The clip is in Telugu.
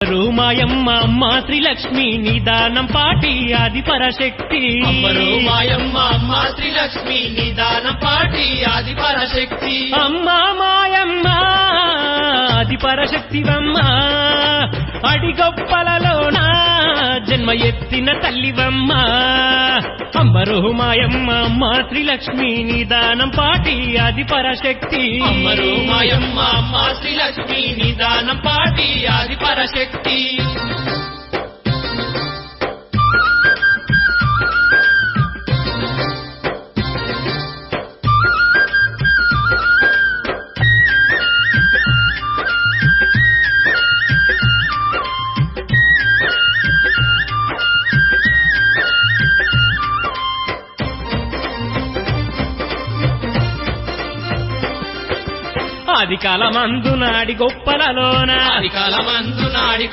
రూమాయమ్మ అమ్మ శ్రీలక్ష్మి నిదానం పాటి ఆది పరశక్తి అమ్మరు మాయమ్మ అమ్మ శ్రీలక్ష్మి నిదానం పాటి ఆది పరశక్తి అమ్మ మాయమ్మ ఆది పరశక్తివమ్మ అడిగొప్పలలోన జన్మ ఎత్తిన తల్లివమ్మ. అంబరు మాయమ్మ అమ్మ శ్రీలక్ష్మి నిదానం పాటి ఆది పరశక్తి అమ్మరు మాయమ్మ అమ్మ శ్రీలక్ష్మి నిదానం పాటి ఆది పరశక్తి. ఆది కాలమందు నాడి గొప్పలలోన. ఆది కాలమందు నాడి